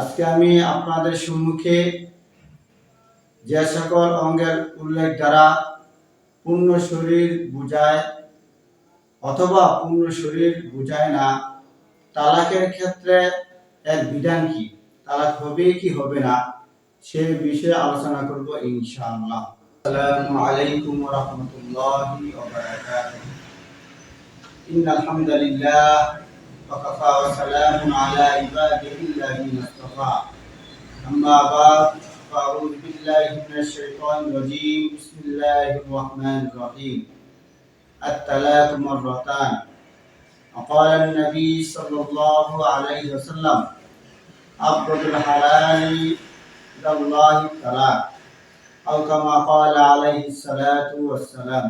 আজকে আমি আপনাদের সম্মুখে যে সকল অঙ্গের উল্লেখ দ্বারা পূর্ণ শরীর বুঝায় অথবা পূর্ণ শরীর বুঝায় না, তালাকের ক্ষেত্রে এক বিধান কি? তালাক হবে কি হবে না? সে বিষয়ে আলোচনা করব ইনশাআল্লাহ। আসসালামু আলাইকুম ওয়া রাহমাতুল্লাহি ওয়া বারাকাতুহু। ওয়া কাফা ওয়া সালামুন আলা ইবাদিহিল্লাযিনা ইসতাফা আম্মা বাদ فأعوذ بالله من الشيطان الرجيم بسم الله الرحمن الرحيم الطلاق مرتان وقال النبي صلى الله عليه وسلم أبغض الحلال إلى الله الطلاق أو كما قال عليه الصلاة والسلام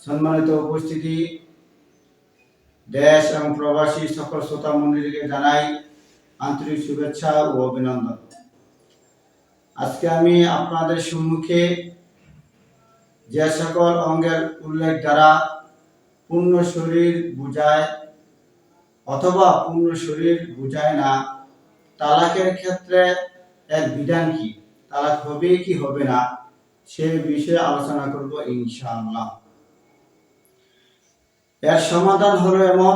সম্মানিত উপস্থিতি দেশ এবং প্রবাসী সকল শ্রোতা মন্ডলীকে জানাই আন্তরিক শুভেচ্ছা ও অভিনন্দন। আজকে আমি আপনাদের সম্মুখে যে সকল অঙ্গের উল্লেখ দ্বারা পূর্ণ শরীর বুঝায় অথবা পূর্ণ শরীর বুঝায় না, তালাকের ক্ষেত্রে এক বিধান কি? তালাক হবে কি হবে না? সে বিষয়ে আলোচনা করব ইনশাআল্লাহ। এর সমাধান হলো এমন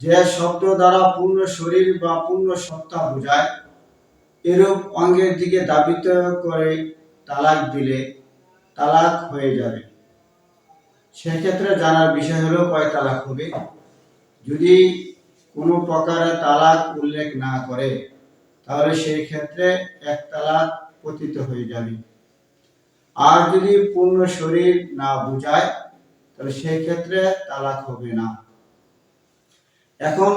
যে শব্দ দ্বারা পূর্ণ শরীর বা পূর্ণ সত্তা বোঝায়, এরূপ অঙ্গের দিকে দাবিত করে তালাক দিলে তালাক হয়ে যাবে। সেক্ষেত্রে জানার বিষয় হলো কয় তালাক হবে? যদি কোনো প্রকারে তালাক উল্লেখ না করে, তাহলে সেই ক্ষেত্রে এক তালাক পতিত হয়ে যাবে। আর যদি পূর্ণ শরীর না বুঝায় তাহলে সেই ক্ষেত্রে তালাক হবে না। এখন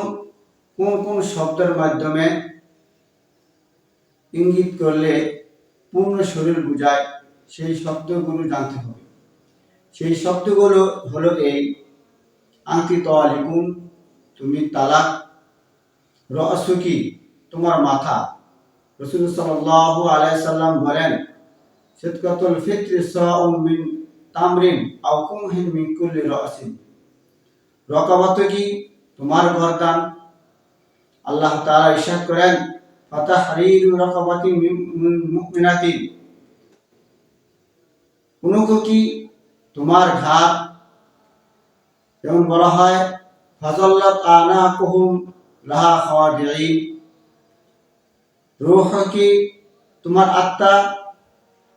কোন কোন শব্দের মাধ্যমে ইঙ্গিত করলে পূর্ণ শরীর বোঝায়, সেই শব্দগুলো জানতে হবে। সেই শব্দগুলো হলো এই আংকি তালিকুন তুমি তালাক রসুকি তোমার মাথা। রসুল সাল্লাল্লাহু আলাইহি সাল্লাম বলেন, সিদকাতুল ফিত্রি তামরিন, আও কুমহিন মিন কুল্লি রাসিন রকাবাত কি তোমার গর্দান? আল্লাহ তাআলা ইরশাদ করেন, ফাতাহরিরু রাকাবাতিন মিন মুমিনাতিন অনুক কি তোমার ঘাট যেমন বলা হয়, ফাজাল্লাত আনাকুহুম লাহা খাওয়াদিন রূহ কি তোমার আত্মা?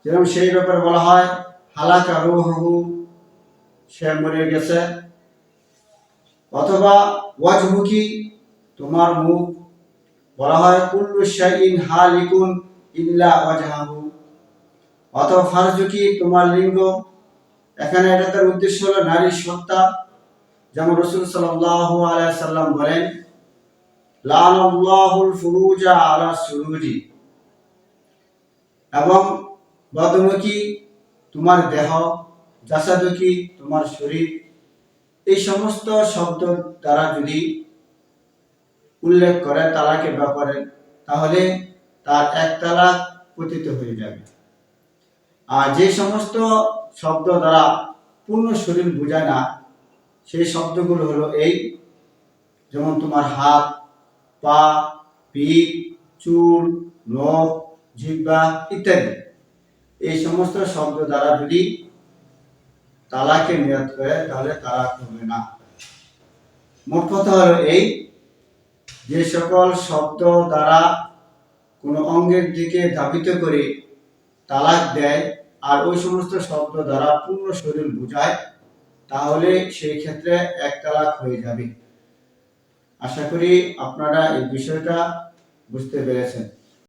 যেরকম সেই ব্যাপারে বলা হয় হালাকা রুহু সে মরে গেছে। অথবা ওয়াজহু কি? তোমার মুখ বলা হয়, কুল্লু শাইইন হালিকুন ইল্লা ওয়াজহাহু। অথবা ফারজু কি? তোমার লিঙ্গ। এখানে এটা তার উদ্দেশ্য হলো নারীর সত্তা। যেমন রসুল আলাইহি সাল্লাম বলেন, লানাল্লাহুল ফুরুজা আলা সুরুজি। এবং বদমুখী তোমার দেহ জাসাদুকি তোমার শরীর, এই সমস্ত শব্দ দ্বারা যদি উল্লেখ করে তালাকের ব্যাপারে, তাহলে তার এক তালাক পতিত হয়ে যাবে। আর যে সমস্ত শব্দ দ্বারা পূর্ণ শরীর বোঝায় না, সেই শব্দগুলো হলো এই, যেমন তোমার হাত, পা, পিঠ, চুল, নখ, জিহ্বা ইত্যাদি। এই সমস্ত শব্দ দ্বারা যদি তালাকে নিয়ত করে, তাহলে তালাক হবে না। মোট কথা হলো এই, যে সকল শব্দ দ্বারা কোনো অঙ্গের দিকে ধাবিত করে তালাক দেয় আর ওই সমস্ত শব্দ দ্বারা পূর্ণ শরীর বোঝায়, তাহলে সেই ক্ষেত্রে এক তালাক হয়ে যাবে। আশা করি আপনারা এই বিষয়টা বুঝতে পেরেছেন।